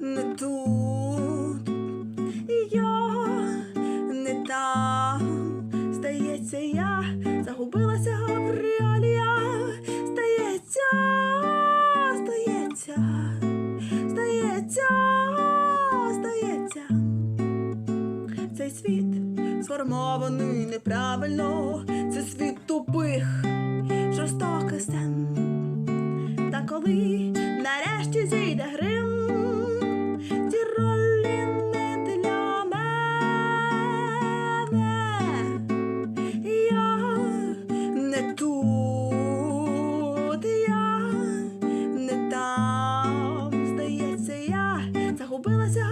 Не тут, я не там. Здається, я загубилася в реаліях. Здається, здається, здається, здається. Цей світ сформований неправильно, це світ тупих, нарешті зійде грим, ті ролі не для. Я не тут, я не там. Здається, я загубилася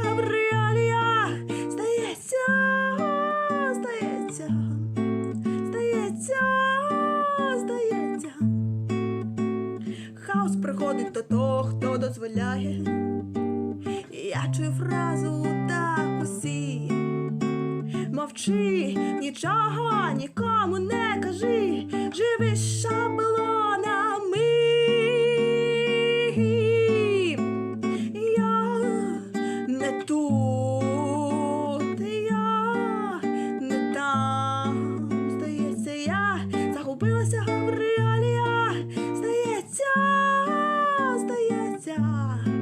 хаос приходить до того, хто дозволяє. Я чую фразу так усі. Мовчи, нічого нікому не кажи, живи шаблонами. Я не тут, я не там. Здається, я загубилася в реаліях. star.